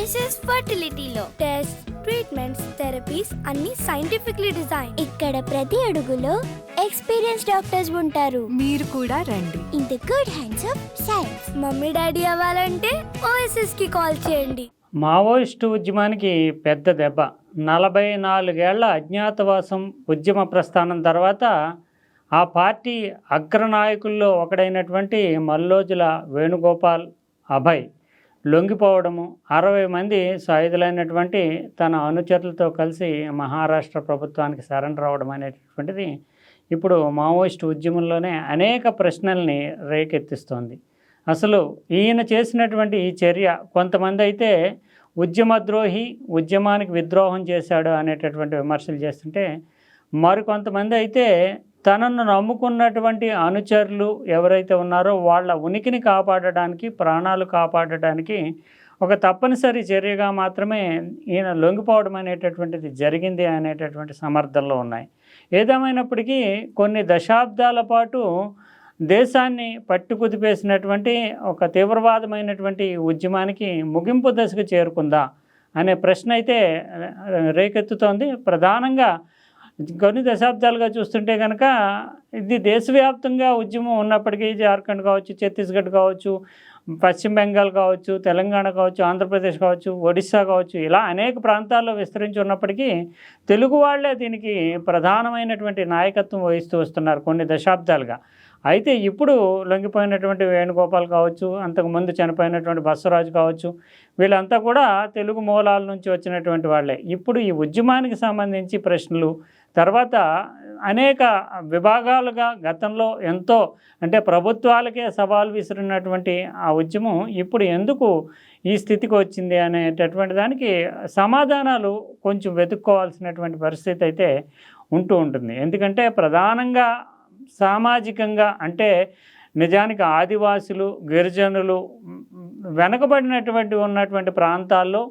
OSS ఫర్టిలిటీలో test treatments therapies అన్ని scientifically design ఇక్కడ ప్రతి అడుగులో ఎక్స్పీరియన్స్ డాక్టర్స్ ఉంటారు. మీరు కూడా రండి. In the good hands of science mummy daddy అవ్వాలంటే ఓఎస్ఎస్కి కాల్ చేయండి. మావోయిస్టు ఉద్యమానికి పెద్ద దెబ్బ. నలభై నాలుగేళ్ళ అజ్ఞాతవాసం ఉద్యమ ప్రస్థానం తర్వాత ఆ పార్టీ అగ్రనాయకుల్లో ఒకడైనటువంటి మల్లోజుల వేణుగోపాల్ అభయ్. లొంగిపోవడము. అరవై మంది సాయుధులైనటువంటి తన అనుచరులతో కలిసి మహారాష్ట్ర ప్రభుత్వానికి సరెండర్ అవ్వడం అనేటటువంటిది ఇప్పుడు మావోయిస్ట్ ఉద్యమంలోనే అనేక ప్రశ్నల్ని రేకెత్తిస్తోంది. అసలు ఈయన చేసినటువంటి ఈ చర్య కొంతమంది అయితే ఉద్యమద్రోహి ఉద్యమానికి విద్రోహం చేశాడు అనేటటువంటి విమర్శలు చేస్తుంటే మరికొంతమంది అయితే తనను నమ్ముకున్నటువంటి అనుచరులు ఎవరైతే ఉన్నారో వాళ్ళ ఉనికిని కాపాడడానికి ప్రాణాలు కాపాడడానికి ఒక తప్పనిసరి చర్యగా మాత్రమే ఈయన లొంగిపోవడం అనేటటువంటిది జరిగింది అనేటటువంటి సమర్థనలో ఉన్నాయి. ఏదేమైనప్పటికీ కొన్ని దశాబ్దాల పాటు దేశాన్ని పట్టుకుదిపేసినటువంటి ఒక తీవ్రవాదమైనటువంటి ఉద్యమానికి ముగింపు దశకు చేరుకుందా అనే ప్రశ్న అయితే రేకెత్తుతోంది. ప్రధానంగా కొన్ని దశాబ్దాలుగా చూస్తుంటే కనుక ఇది దేశవ్యాప్తంగా ఉద్యమం ఉన్నప్పటికీ జార్ఖండ్ కావచ్చు ఛత్తీస్గఢ్ కావచ్చు పశ్చిమ బెంగాల్ కావచ్చు తెలంగాణ కావచ్చు ఆంధ్రప్రదేశ్ కావచ్చు ఒడిస్సా కావచ్చు ఇలా అనేక ప్రాంతాల్లో విస్తరించి ఉన్నప్పటికీ తెలుగు వాళ్ళే దీనికి ప్రధానమైనటువంటి నాయకత్వం వహిస్తూ వస్తున్నారు కొన్ని దశాబ్దాలుగా. అయితే ఇప్పుడు లొంగిపోయినటువంటి వేణుగోపాల్ కావచ్చు అంతకుముందు చనిపోయినటువంటి బస్వరాజు కావచ్చు వీళ్ళంతా కూడా తెలుగు మూలాల నుంచి వచ్చినటువంటి వాళ్ళే. ఇప్పుడు ఈ ఉద్యమానికి సంబంధించి ప్రశ్నలు తర్వాత అనేక విభాగాలుగా గతంలో ఎంతో అంటే ప్రభుత్వాలకే సవాల్ విసిరినటువంటి ఆ ఉద్యమం ఇప్పుడు ఎందుకు ఈ స్థితికి వచ్చింది అనేటటువంటి దానికి సమాధానాలు కొంచెం వెతుక్కోవాల్సినటువంటి పరిస్థితి అయితే ఉంటూ ఉంటుంది. ఎందుకంటే ప్రధానంగా సామాజికంగా అంటే నిజానికి ఆదివాసులు గిరిజనులు వెనకబడినటువంటి ఉన్నటువంటి ప్రాంతాల్లో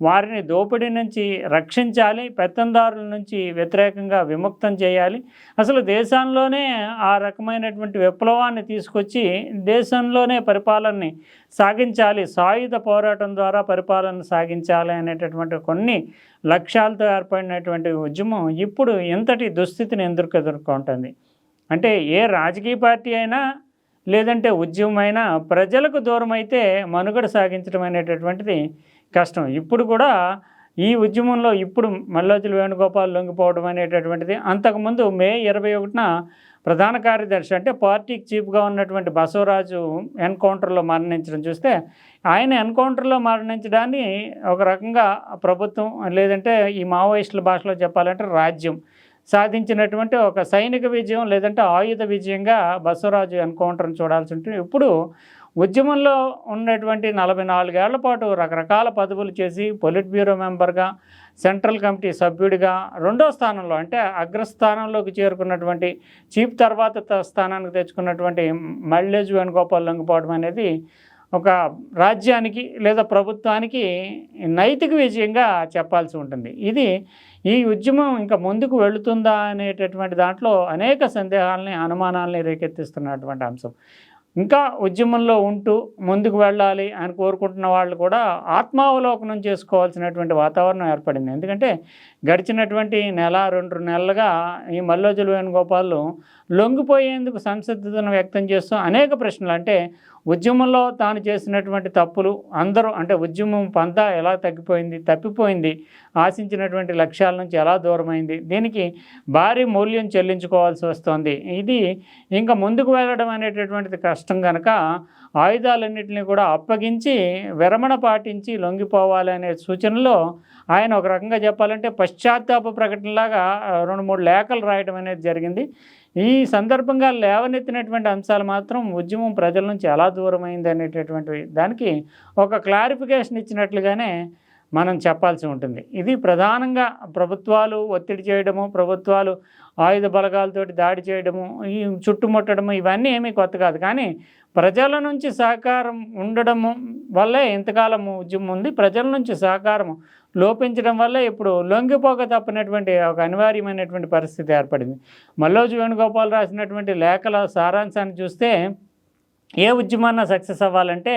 వారిని దోపిడీ నుంచి రక్షించాలి పెత్తందారుల నుంచి వ్యతిరేకంగా విముక్తం చేయాలి. అసలు దేశంలోనే ఆ రకమైనటువంటి విప్లవాన్ని తీసుకొచ్చి దేశంలోనే పరిపాలనని సాగించాలి సాయుధ పోరాటం ద్వారా పరిపాలన సాగించాలి అనేటటువంటి కొన్ని లక్ష్యాలతో ఏర్పడినటువంటి ఉద్యమం ఇప్పుడు ఇంతటి దుస్థితిని ఎందుకు ఎదుర్కొంటుంది? అంటే ఏ రాజకీయ పార్టీ అయినా లేదంటే ఉద్యమం అయినా ప్రజలకు దూరమైతే మనుగడ సాగించడం అనేటటువంటిది కష్టం. ఇప్పుడు కూడా ఈ ఉద్యమంలో ఇప్పుడు మల్లోజుల వేణుగోపాల్ లొంగిపోవడం అనేటటువంటిది అంతకుముందు మే ఇరవై ఒకటిన ప్రధాన కార్యదర్శి అంటే పార్టీకి చీఫ్గా ఉన్నటువంటి బసవరాజు ఎన్కౌంటర్లో మరణించడం చూస్తే ఆయన ఎన్కౌంటర్లో మరణించడాన్ని ఒక రకంగా ప్రభుత్వం లేదంటే ఈ మావోయిస్టుల భాషలో చెప్పాలంటే రాజ్యం సాధించినటువంటి ఒక సైనిక విజయం లేదంటే ఆయుధ విజయంగా బసవరాజు ఎన్కౌంటర్ని చూడాల్సి ఉంటుంది. ఇప్పుడు ఉద్యమంలో ఉన్నటువంటి నలభై నాలుగేళ్ళ పాటు రకరకాల పదవులు చేసి పొలిట్ బ్యూరో మెంబర్గా సెంట్రల్ కమిటీ సభ్యుడిగా రెండో స్థానంలో అంటే అగ్రస్థానంలోకి చేరుకున్నటువంటి చీఫ్ తర్వాత స్థానానికి తెచ్చుకున్నటువంటి మల్లేజ్ వేణుగోపాల్ లొంగిపోవడం అనేది ఒక రాజ్యానికి లేదా ప్రభుత్వానికి నైతిక విజయంగా చెప్పాల్సి ఉంటుంది. ఇది ఈ ఉద్యమం ఇంకా ముందుకు వెళుతుందా అనేటటువంటి దాంట్లో అనేక సందేహాలని అనుమానాలని రేకెత్తిస్తున్నటువంటి అంశం. ఇంకా ఉద్యమంలో ఉంటూ ముందుకు వెళ్ళాలి అని కోరుకుంటున్న వాళ్ళు కూడా ఆత్మావలోకనం చేసుకోవాల్సినటువంటి వాతావరణం ఏర్పడింది. ఎందుకంటే గడిచినటువంటి నెల రెండు నెలలుగా ఈ మల్లోజుల వేణుగోపాల్ లొంగిపోయేందుకు సంసిద్ధతను వ్యక్తం చేస్తూ అనేక ప్రశ్నలు. అంటే ఉద్యమంలో తాను చేసినటువంటి తప్పులు అందరూ అంటే ఉద్యమం పంతా ఎలా తగ్గిపోయింది తప్పిపోయింది ఆశించినటువంటి లక్ష్యాల నుంచి ఎలా దూరమైంది దీనికి భారీ మూల్యం చెల్లించుకోవాల్సి వస్తుంది. ఇది ఇంకా ముందుకు వెళ్ళడం అనేటటువంటిది కష్టం కనుక ఆయుధాలన్నింటినీ కూడా అప్పగించి విరమణ పాటించి లొంగిపోవాలి అనే సూచనలో ఆయన ఒక రకంగా చెప్పాలంటే పశ్చాత్తాప ప్రకటనలాగా రెండు మూడు లేఖలు రాయడం అనేది జరిగింది. ఈ సందర్భంగా లేవనెత్తినటువంటి అంశాలు మాత్రం ఉద్యమం ప్రజల నుంచి ఎలా దూరమైంది అనేటటువంటి దానికి ఒక క్లారిఫికేషన్ ఇచ్చినట్లుగానే మనం చెప్పాల్సి ఉంటుంది. ఇది ప్రధానంగా ప్రభుత్వాలు ఒత్తిడి చేయడము ప్రభుత్వాలు ఆయుధ బలగాలతోటి దాడి చేయడము ఈ చుట్టుముట్టడము ఇవన్నీ ఏమీ కొత్త కాదు. కానీ ప్రజల నుంచి సహకారం ఉండడము వల్లే ఇంతకాలం ఉద్యమం ఉంది. ప్రజల నుంచి సహకారం లోపించడం వల్ల ఇప్పుడు లొంగిపోక తప్పినటువంటి ఒక అనివార్యమైనటువంటి పరిస్థితి ఏర్పడింది. మల్లోజు వేణుగోపాల్ రాసినటువంటి లేఖల సారాంశాన్ని చూస్తే ఏ ఉద్యమాన్న సక్సెస్ అవ్వాలంటే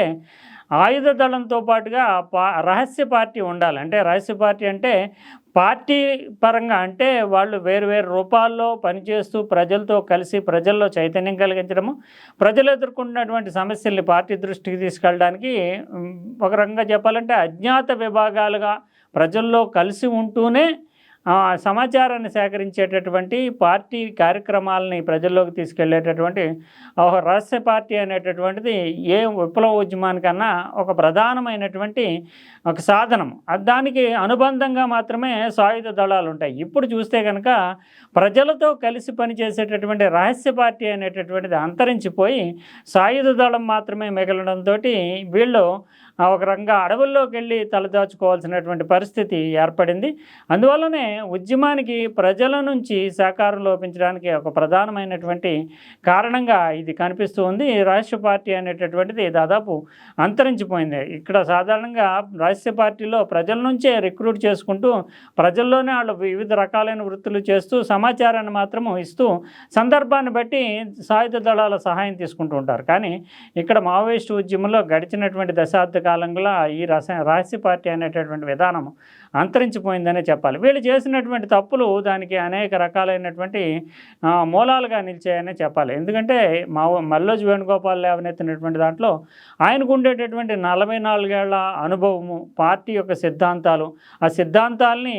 ఆయుధ దళంతో పాటుగా పా రహస్య పార్టీ ఉండాలి. అంటే రహస్య పార్టీ అంటే పార్టీ పరంగా అంటే వాళ్ళు వేరు వేరు రూపాల్లో పనిచేస్తూ ప్రజలతో కలిసి ప్రజల్లో చైతన్యం కలిగించడము ప్రజలు ఎదుర్కొంటున్నటువంటి సమస్యల్ని పార్టీ దృష్టికి తీసుకెళ్ళడానికి ఒక రకంగా చెప్పాలంటే అజ్ఞాత విభాగాలుగా ప్రజల్లో కలిసి ఉంటూనే సమాచారాన్ని సేకరించేటటువంటి పార్టీ కార్యక్రమాలని ప్రజల్లోకి తీసుకెళ్ళేటటువంటి ఒక రహస్య పార్టీ అనేటటువంటిది ఏ విప్లవ ఉద్యమానికన్నా ఒక ప్రధానమైనటువంటి ఒక సాధనం. దానికి అనుబంధంగా మాత్రమే సాయుధ దళాలు ఉంటాయి ఇప్పుడు చూస్తే కనుక ప్రజలతో కలిసి పనిచేసేటటువంటి రహస్య పార్టీ అనేటటువంటిది అంతరించిపోయి సాయుధ దళం మాత్రమే మిగలడంతో వీళ్ళు ఒక రకంగా అడవుల్లోకి వెళ్ళి తలదాచుకోవాల్సినటువంటి పరిస్థితి ఏర్పడింది. అందువల్లనే ఉద్యమానికి ప్రజల నుంచి సహకారం లోపించడానికి ఒక ప్రధానమైనటువంటి కారణంగా ఇది కనిపిస్తూ ఉంది. రాష్ట్ర పార్టీ అనేటటువంటిది దాదాపు అంతరించిపోయింది. ఇక్కడ సాధారణంగా రాష్ట్ర పార్టీలో ప్రజల నుంచే రిక్రూట్ చేసుకుంటూ ప్రజల్లోనే వాళ్ళు వివిధ రకాలైన వృత్తులు చేస్తూ సమాచారాన్ని మాత్రము ఇస్తూ సందర్భాన్ని బట్టి సాయుధ దళాల సహాయం తీసుకుంటూ ఉంటారు. కానీ ఇక్కడ మావోయిస్టు ఉద్యమంలో గడిచినటువంటి దశాబ్ద కాలంలో ఈ రస రహస్య పార్టీ అనేటటువంటి విధానం అంతరించిపోయిందనే చెప్పాలి. వీళ్ళు చేసినటువంటి తప్పులు దానికి అనేక రకాలైనటువంటి మూలాలుగా నిలిచాయనే చెప్పాలి. ఎందుకంటే మా మల్లోజు వేణుగోపాల్ లేవనెత్తినటువంటి దాంట్లో ఆయనకు ఉండేటటువంటి నలభై నాలుగేళ్ళ అనుభవము పార్టీ యొక్క సిద్ధాంతాలు ఆ సిద్ధాంతాల్ని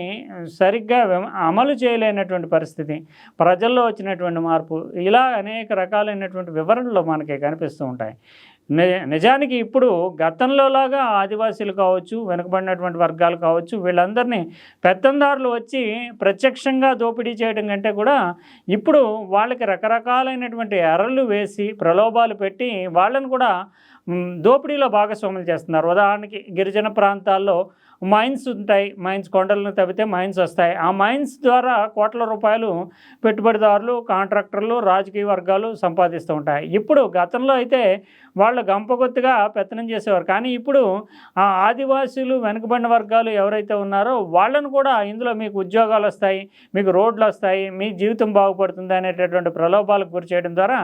సరిగ్గా అమలు చేయలేనటువంటి పరిస్థితి ప్రజల్లో వచ్చినటువంటి మార్పు ఇలా అనేక రకాలైనటువంటి వివరణలు మనకి కనిపిస్తూ ఉంటాయి. నిజానికి ఇప్పుడు గతంలోలాగా ఆదివాసీలు కావచ్చు వెనుకబడినటువంటి వర్గాలు కావచ్చు వీళ్ళందరినీ పెత్తందారులు వచ్చి ప్రత్యక్షంగా దోపిడీ చేయడం కంటే కూడా ఇప్పుడు వాళ్ళకి రకరకాలైనటువంటి ఎర్రలు వేసి ప్రలోభాలు పెట్టి వాళ్ళని కూడా దోపిడీలో భాగస్వాములు చేస్తున్నారు. ఉదాహరణకి గిరిజన ప్రాంతాల్లో మైన్స్ ఉంటాయి మైన్స్ కొండలను తవ్వితే మైన్స్ వస్తాయి. ఆ మైన్స్ ద్వారా కోట్ల రూపాయలు పెట్టుబడిదారులు కాంట్రాక్టర్లు రాజకీయ వర్గాలు సంపాదిస్తూ ఉంటాయి. ఇప్పుడు గతంలో అయితే వాళ్ళు గంపగొత్తుగా పెత్తనం చేసేవారు. కానీ ఇప్పుడు ఆ ఆదివాసీలు వెనుకబడిన వర్గాలు ఎవరైతే ఉన్నారో వాళ్ళను కూడా ఇందులో మీకు ఉద్యోగాలు వస్తాయి మీకు రోడ్లు వస్తాయి మీ జీవితం బాగుపడుతుంది అనేటటువంటి ప్రలోభాలకు గురి చేయడం ద్వారా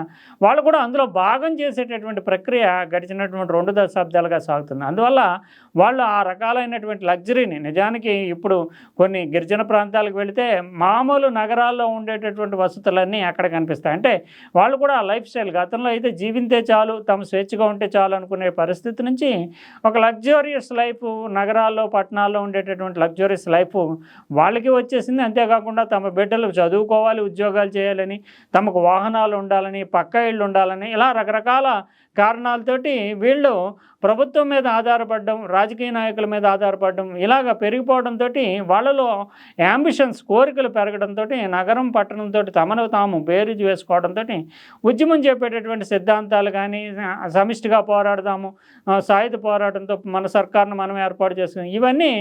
వాళ్ళు కూడా అందులో భాగం చేసేటటువంటి ప్రక్రియ గడిచినటువంటి రెండు దశాబ్దాలుగా సాగుతుంది. అందువల్ల వాళ్ళు ఆ రకాలైనటువంటి లగ్జరీని. నిజానికి ఇప్పుడు కొన్ని గిరిజన ప్రాంతాలకు వెళితే మామూలు నగరాల్లో ఉండేటటువంటి వసతులన్నీ అక్కడ కనిపిస్తాయి. అంటే వాళ్ళు కూడా లైఫ్ స్టైల్ గతంలో అయితే జీవింతే చాలు తమ స్వేచ్ఛగా ఉంటే చాలు అనుకునే పరిస్థితి నుంచి ఒక లగ్జూరియస్ లైఫ్ నగరాల్లో పట్టణాల్లో ఉండేటటువంటి లగ్జూరియస్ లైఫ్ వాళ్ళకి వచ్చేసింది. అంతేకాకుండా తమ బిడ్డలు చదువుకోవాలి ఉద్యోగాలు చేయాలని తమకు వాహనాలు ఉండాలని పక్క ఇళ్ళు ఉండాలని ఇలా రకరకాల కారణాలతోటి వీళ్ళు ప్రభుత్వం మీద ఆధారపడడం రాజకీయ నాయకుల మీద ఆధారపడడం ఇలాగ పెరిగిపోవడంతో వాళ్ళలో యాంబిషన్స్ కోరికలు పెరగడంతో నగరం పట్టణంతో తమను తాము బేరీజు వేసుకోవడంతో ఉద్యమం చెప్పేటటువంటి సిద్ధాంతాలు కానీ సమిష్టిగా పోరాడదాము సాయుధ పోరాటంతో మన సర్కార్ను మనం ఏర్పాటు చేసుకుని ఇవన్నీ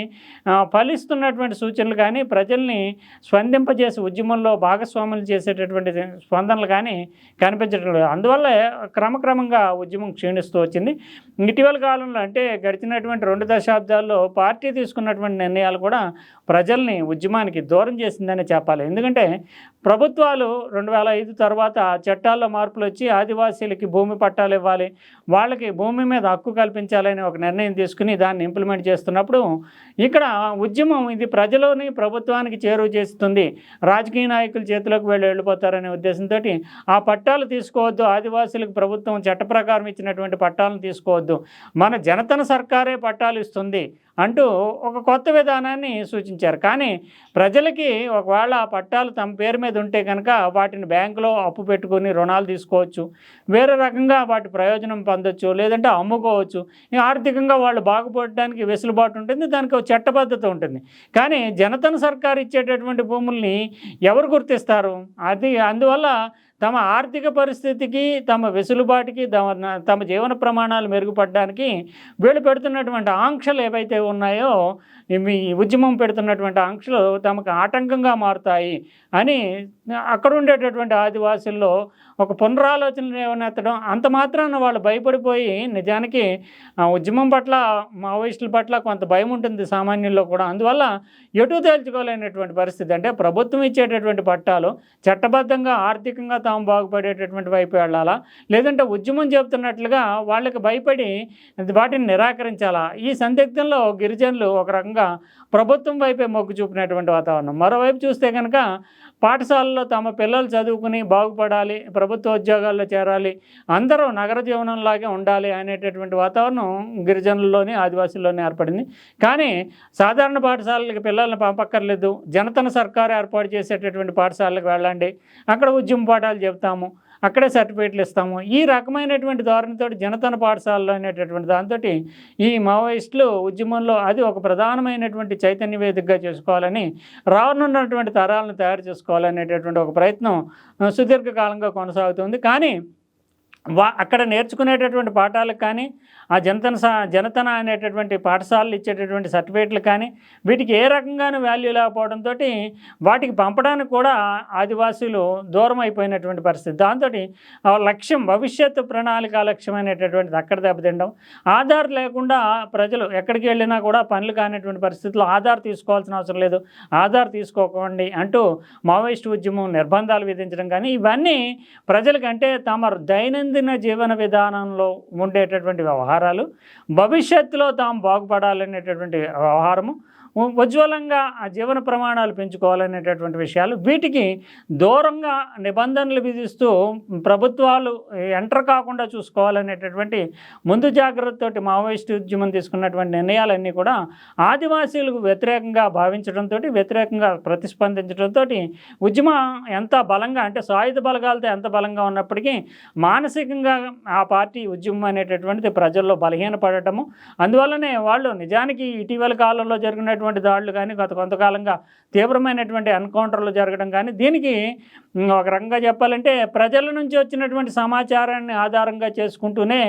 ఫలిస్తున్నటువంటి సూచనలు కానీ ప్రజల్ని స్పందింపజేసి ఉద్యమంలో భాగస్వాములు చేసేటటువంటి స్పందనలు కానీ కనిపించడం లేదు. అందువల్ల క్రమక్రమంగా ఉద్యమం క్షీణిస్తూ వచ్చింది. ఇటీవల కాలంలో అంటే గడిచినటువంటి రెండు దశాబ్దాల్లో పార్టీ తీసుకున్నటువంటి నిర్ణయాలు కూడా ప్రజల్ని ఉద్యమానికి దూరం చేసిందనే చెప్పాలి. ఎందుకంటే ప్రభుత్వాలు రెండు వేల ఐదు తర్వాత చట్టాల్లో మార్పులు వచ్చి ఆదివాసీలకి భూమి పట్టాలు ఇవ్వాలి వాళ్ళకి భూమి మీద హక్కు కల్పించాలని ఒక నిర్ణయం తీసుకుని దాన్ని ఇంప్లిమెంట్ చేస్తున్నప్పుడు ఇక్కడ ఉద్యమం ఇది ప్రజలోని ప్రభుత్వానికి చేరువ చేస్తుంది. రాజకీయ నాయకుల చేతిలోకి వెళ్ళి వెళ్ళిపోతారనే ఉద్దేశంతో ఆ పట్టాలు తీసుకోవద్దు ఆదివాసీలకు ప్రభుత్వం చట్ట ప్రకారం ఇచ్చినటువంటి పట్టాలను తీసుకోవద్దు. మన జనతన సర్కారే పట్టాలు ఇస్తుంది. అంటూ ఒక కొత్త విధానాన్ని సూచించారు. కానీ ప్రజలకి ఒకవేళ ఆ పట్టాలు తమ పేరు మీద ఉంటే కనుక వాటిని బ్యాంకులో అప్పు పెట్టుకొని రుణాలు తీసుకోవచ్చు. వేరే రకంగా వాటి ప్రయోజనం పొందొచ్చు లేదంటే అమ్ముకోవచ్చు. ఆర్థికంగా వాళ్ళు బాగుపడడానికి వెసులుబాటు ఉంటుంది దానికి ఒక చట్టబద్ధత ఉంటుంది. కానీ జనతన సర్కార్ ఇచ్చేటటువంటి భూముల్ని ఎవరు గుర్తిస్తారు? అది అందువల్ల తమ ఆర్థిక పరిస్థితికి తమ వెసులుబాటుకి తమ తమ జీవన ప్రమాణాలు మెరుగుపడడానికి వీళ్ళు పెడుతున్నటువంటి ఆంక్షలు ఏవైతే ఉన్నాయో మీ ఉద్యమం పెడుతున్నటువంటి ఆంక్షలు తమకు ఆటంకంగా మారుతాయి అని అక్కడ ఉండేటటువంటి ఆదివాసుల్లో ఒక పునరాలోచన ఏమనెత్తడం అంత మాత్రాన వాళ్ళు భయపడిపోయి నిజానికి ఉద్యమం పట్ల మావోయిస్టుల పట్ల కొంత భయం ఉంటుంది సామాన్యుల్లో కూడా. అందువల్ల ఎటు తేల్చుకోలేనటువంటి పరిస్థితి. అంటే ప్రభుత్వం ఇచ్చేటటువంటి పట్టాలు చట్టబద్ధంగా ఆర్థికంగా తాము బాగుపడేటటువంటి వైపు వెళ్ళాలా? లేదంటే ఉద్యమం చెబుతున్నట్లుగా వాళ్ళకి భయపడి వాటిని నిరాకరించాలా? ఈ సందిగ్ధంలో గిరిజనులు ఒక రకంగా ప్రభుత్వం వైపే మొగ్గు చూపినటువంటి వాతావరణం. మరోవైపు చూస్తే కనుక పాఠశాలలో తమ పిల్లలు చదువుకుని బాగుపడాలి ప్రభుత్వ ఉద్యోగాల్లో చేరాలి అందరూ నగర జీవనంలాగే ఉండాలి అనేటటువంటి వాతావరణం గిరిజనుల్లోని ఆదివాసుల్లోనే ఏర్పడింది. కానీ సాధారణ పాఠశాలలకు పిల్లల్ని పంపక్కర్లేదు. జనతన సర్కారు ఏర్పాటు చేసేటటువంటి పాఠశాలకు వెళ్ళండి. అక్కడ ఉద్యమ పాఠాలు చెప్తాము అక్కడే సర్టిఫికేట్లు ఇస్తాము. ఈ రకమైనటువంటి ధోరణితో జనతన పాఠశాలలో అనేటటువంటి దాంతో ఈ మావోయిస్టులు ఉద్యమంలో అది ఒక ప్రధానమైనటువంటి చైతన్య వేదికగా చేసుకోవాలని రానున్నటువంటి తరాలను తయారు చేసుకోవాలనేటటువంటి ఒక ప్రయత్నం సుదీర్ఘకాలంగా కొనసాగుతుంది. కానీ వా అక్కడ నేర్చుకునేటటువంటి పాఠాలకు కానీ ఆ జనతన సా జనతన అనేటటువంటి పాఠశాలలు ఇచ్చేటటువంటి సర్టిఫికేట్లు కానీ వీటికి ఏ రకంగానూ వాల్యూ లేకపోవడంతో వాటికి పంపడానికి కూడా ఆదివాసీలు దూరం అయిపోయినటువంటి పరిస్థితి. దాంతో ఆ లక్ష్యం భవిష్యత్తు ప్రణాళిక లక్ష్యం అనేటటువంటిది అక్కడ దెబ్బతిండడం ఆధార్ లేకుండా ప్రజలు ఎక్కడికి వెళ్ళినా కూడా పనులు కానిటువంటి పరిస్థితుల్లో ఆధార్ తీసుకోవాల్సిన అవసరం లేదు. ఆధార్ తీసుకోకండి అంటూ మావోయిస్ట్ ఉద్యమం నిర్బంధాలు విధించడం కానీ ఇవన్నీ ప్రజలకంటే తమ దైనందిన జీవన విధానంలో ఉండేటటువంటి వ్యవహారాలు భవిష్యత్తులో తాము బాగుపడాలనేటటువంటి వ్యవహారము ఉజ్వలంగా ఆ జీవన ప్రమాణాలు పెంచుకోవాలనేటటువంటి విషయాలు వీటికి దూరంగా నిబంధనలు విధిస్తూ ప్రభుత్వాలు ఎంటర్ కాకుండా చూసుకోవాలనేటటువంటి ముందు జాగ్రత్తతోటి మావోయిస్ట్ ఉద్యమం తీసుకున్నటువంటి నిర్ణయాలన్నీ కూడా ఆదివాసీలకు వ్యతిరేకంగా భావించడంతో వ్యతిరేకంగా ప్రతిస్పందించడంతో ఉద్యమం ఎంత బలంగా అంటే సాయుధ బలగాలతో ఎంత బలంగా ఉన్నప్పటికీ మానసికంగా ఆ పార్టీ ఉద్యమం అనేటటువంటిది ప్రజల్లో బలహీనపడటము. అందువల్లనే వాళ్ళు నిజానికి ఇటీవల కాలంలో జరిగినటువంటి దాడులు కానీ గత కొంతకాలంగా తీవ్రమైనటువంటి ఎన్కౌంటర్లు జరగడం కానీ దీనికి ఒక రకంగా చెప్పాలంటే ప్రజల నుంచి వచ్చినటువంటి సమాచారాన్ని ఆధారంగా చేసుకుంటూనే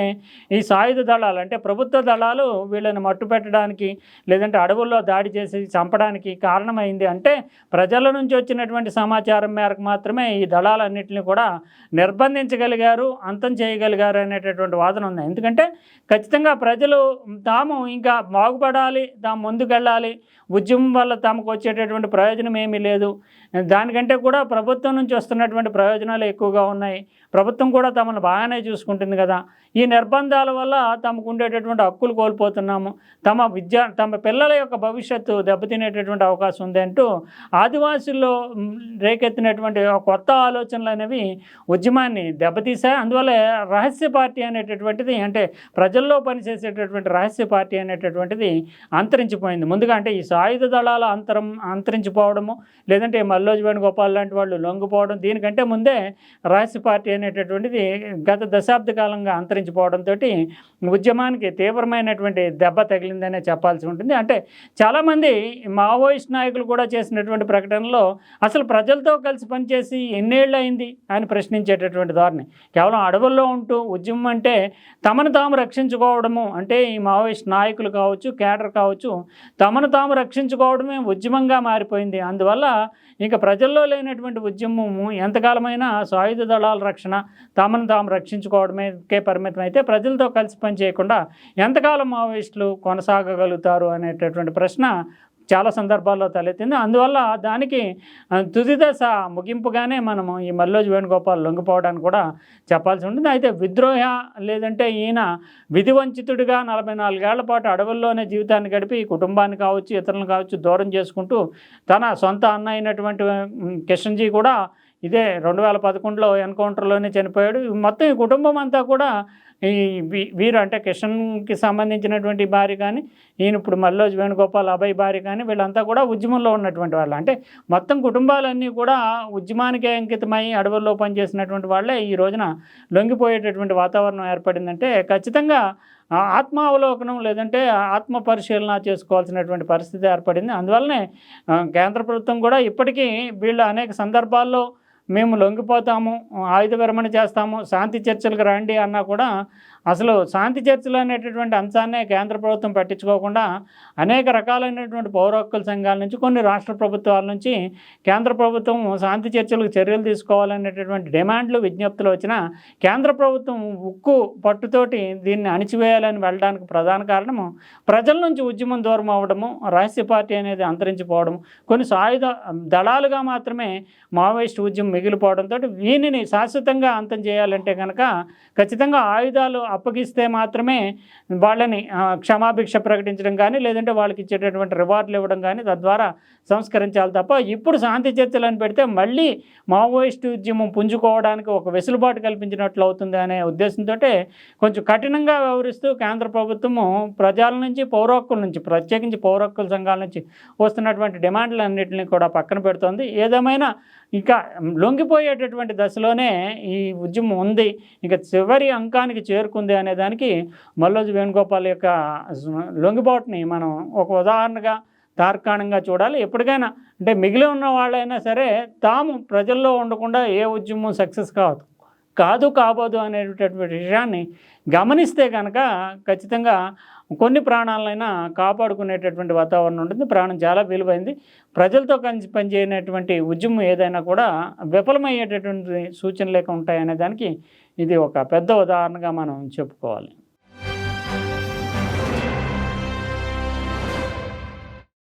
ఈ సాయుధ దళాలు అంటే ప్రభుత్వ దళాలు వీళ్ళని మట్టు పెట్టడానికి లేదంటే అడవుల్లో దాడి చేసి చంపడానికి కారణమైంది అంటే ప్రజల నుంచి వచ్చినటువంటి సమాచారం మేరకు మాత్రమే ఈ దళాలన్నింటినీ కూడా నిర్బంధించగలిగారు అంతం చేయగలిగారు అనేటటువంటి వాదన ఉంది. ఎందుకంటే ఖచ్చితంగా ప్రజలు తాము ఇంకా బాగుపడాలి తాము ముందుకెళ్ళాలి ఉద్యమం వల్ల తమకు వచ్చేటటువంటి ప్రయోజనం ఏమీ లేదు. దానికంటే కూడా ప్రభుత్వం నుంచి వస్తున్నటువంటి ప్రయోజనాలు ఎక్కువగా ఉన్నాయి. ప్రభుత్వం కూడా తమను బాగానే చూసుకుంటుంది కదా. ఈ నిర్బంధాల వల్ల తమకు ఉండేటటువంటి హక్కులు కోల్పోతున్నాము. తమ విద్య తమ పిల్లల యొక్క భవిష్యత్తు దెబ్బతినేటటువంటి అవకాశం ఉంది అంటూ ఆదివాసుల్లో రేకెత్తినటువంటి కొత్త ఆలోచనలు అనేవి ఉద్యమాన్ని దెబ్బతీశాయి. అందువల్ల రహస్య పార్టీ అనేటటువంటిది అంటే ప్రజల్లో పనిచేసేటటువంటి రహస్య పార్టీ అనేటటువంటిది అంతరించిపోయింది. ముందుగా అంటే ఈ సాయుధ దళాల అంతరం అంతరించిపోవడము లేదంటే మల్లోజి వేణుగోపాల్ లాంటి వాళ్ళు లొంగిపోవడం దీనికంటే ముందే రహస్య పార్టీ అనేటటువంటిది గత దశాబ్ద కాలంగా అంతరించి అంతరించిపోవడంతో ఉద్యమానికి తీవ్రమైనటువంటి దెబ్బ తగిలిందనే చెప్పాల్సి ఉంటుంది. అంటే చాలామంది మావోయిస్ట్ నాయకులు కూడా చేసినటువంటి ప్రకటనలో అసలు ప్రజలతో కలిసి పనిచేసి ఎన్నేళ్ళు అయింది అని ప్రశ్నించేటటువంటి ధోరణి. కేవలం అడవుల్లో ఉంటూ ఉద్యమం అంటే తమను తాము రక్షించుకోవడము అంటే ఈ మావోయిస్ట్ నాయకులు కావచ్చు కేడర్ కావచ్చు తమను తాము రక్షించుకోవడమే ఉద్యమంగా మారిపోయింది. అందువల్ల ఇంకా ప్రజల్లో లేనటువంటి ఉద్యమము ఎంతకాలమైనా సాయుధ దళాల రక్షణ తమను తాము రక్షించుకోవడమేకే పరిమితం అయితే ప్రజలతో కలిసి పని చేయకుండా ఎంతకాలం మావోయిస్టులు కొనసాగగలుగుతారు అనేటటువంటి ప్రశ్న చాలా సందర్భాల్లో తలెత్తింది. అందువల్ల దానికి తుది దశ ముగింపుగానే మనము ఈ మల్లోజి వేణుగోపాల్ లొంగిపోవడానికి కూడా చెప్పాల్సి ఉంటుంది. అయితే విద్రోహ లేదంటే ఈయన విధివంచితుడిగా నలభై నాలుగేళ్ళ పాటు అడవుల్లోనే జీవితాన్ని గడిపి కుటుంబాన్ని కావచ్చు ఇతరులను కావచ్చు దూరం చేసుకుంటూ తన సొంత అన్న అయినటువంటి కిషన్జీ కూడా ఇదే రెండు వేల పదకొండులో ఎన్కౌంటర్లోనే చనిపోయాడు. మొత్తం ఈ కుటుంబం అంతా కూడా ఈ వీ- వీరు అంటే కిషన్కి సంబంధించినటువంటి భార్య కానీ ఈయన ఇప్పుడు మల్లోజ్ వేణుగోపాల్ అభయ్ భార్య కానీ వీళ్ళంతా కూడా ఉద్యమంలో ఉన్నటువంటి వాళ్ళు. అంటే మొత్తం కుటుంబాలన్నీ కూడా ఉద్యమానికే అంకితమై అడవుల్లో పనిచేసినటువంటి వాళ్ళే ఈ రోజున లొంగిపోయేటటువంటి వాతావరణం ఏర్పడిందంటే ఖచ్చితంగా ఆత్మావలోకనం లేదంటే ఆత్మ పరిశీలన చేసుకోవాల్సినటువంటి పరిస్థితి ఏర్పడింది. అందువల్లనే కేంద్ర ప్రభుత్వం కూడా ఇప్పటికీ వీళ్ళు అనేక సందర్భాల్లో మేము లొంగిపోతాము ఆయుధ విరమణ చేస్తాము శాంతి చర్చలకు రండి అన్నా కూడా అసలు శాంతి చర్చలు అనేటటువంటి అంశాన్నే కేంద్ర ప్రభుత్వం పట్టించుకోకుండా అనేక రకాలైనటువంటి పౌర హక్కుల సంఘాల నుంచి కొన్ని రాష్ట్ర ప్రభుత్వాల నుంచి కేంద్ర ప్రభుత్వం శాంతి చర్చలకు చర్యలు తీసుకోవాలనేటటువంటి డిమాండ్లు విజ్ఞప్తులు వచ్చిన కేంద్ర ప్రభుత్వం ఉక్కు పట్టుతోటి దీన్ని అణిచివేయాలని వెళ్ళడానికి ప్రధాన కారణము ప్రజల నుంచి ఉద్యమం దూరం అవ్వడము రహస్య పార్టీ అనేది అంతరించిపోవడము. కొన్ని సాయుధ దళాలుగా మాత్రమే మావోయిస్ట్ ఉద్యమం మిగిలిపోవడంతో వీనిని శాశ్వతంగా అంతం చేయాలంటే కనుక ఖచ్చితంగా ఆయుధాలు అప్పగిస్తే మాత్రమే వాళ్ళని క్షమాభిక్ష ప్రకటించడం కానీ లేదంటే వాళ్ళకి ఇచ్చేటటువంటి రివార్డులు ఇవ్వడం కానీ తద్వారా సంస్కరించాలి తప్ప ఇప్పుడు శాంతి చర్చలను పెడితే మళ్ళీ మావోయిస్ట్ ఉద్యమం పుంజుకోవడానికి ఒక వెసులుబాటు కల్పించినట్లు అవుతుంది అనే ఉద్దేశంతో కొంచెం కఠినంగా వ్యవహరిస్తూ కేంద్ర ప్రభుత్వము ప్రజల నుంచి పౌరహక్కుల నుంచి ప్రత్యేకించి పౌరహక్కుల సంఘాల నుంచి వస్తున్నటువంటి డిమాండ్లన్నింటినీ కూడా పక్కన పెడుతోంది. ఏదేమైనా ఇంకా లొంగిపోయేటటువంటి దశలోనే ఈ ఉద్యమం ఉంది. ఇంకా చివరి అంకానికి చేరుకుంది అనేదానికి మల్లోజు వేణుగోపాల్ యొక్క లొంగిపోటుని మనం ఒక ఉదాహరణగా తార్కాణంగా చూడాలి. ఎప్పటికైనా అంటే మిగిలి ఉన్న వాళ్ళైనా సరే తాము ప్రజల్లో ఉండకుండా ఏ ఉద్యమం సక్సెస్ కాదు కాదు కాబోదు అనేటటువంటి విషయాన్ని గమనిస్తే కనుక ఖచ్చితంగా కొన్ని ప్రాణాలైనా కాపాడుకునేటటువంటి వాతావరణం ఉంటుంది. ప్రాణం చాలా విలువైంది. ప్రజలతో కలిసి పనిచేయనటువంటి ఉద్యమం ఏదైనా కూడా విఫలమయ్యేటటువంటి సూచనలేక లేక ఉంటాయనే దానికి ఇది ఒక పెద్ద ఉదాహరణగా మనం చెప్పుకోవాలి.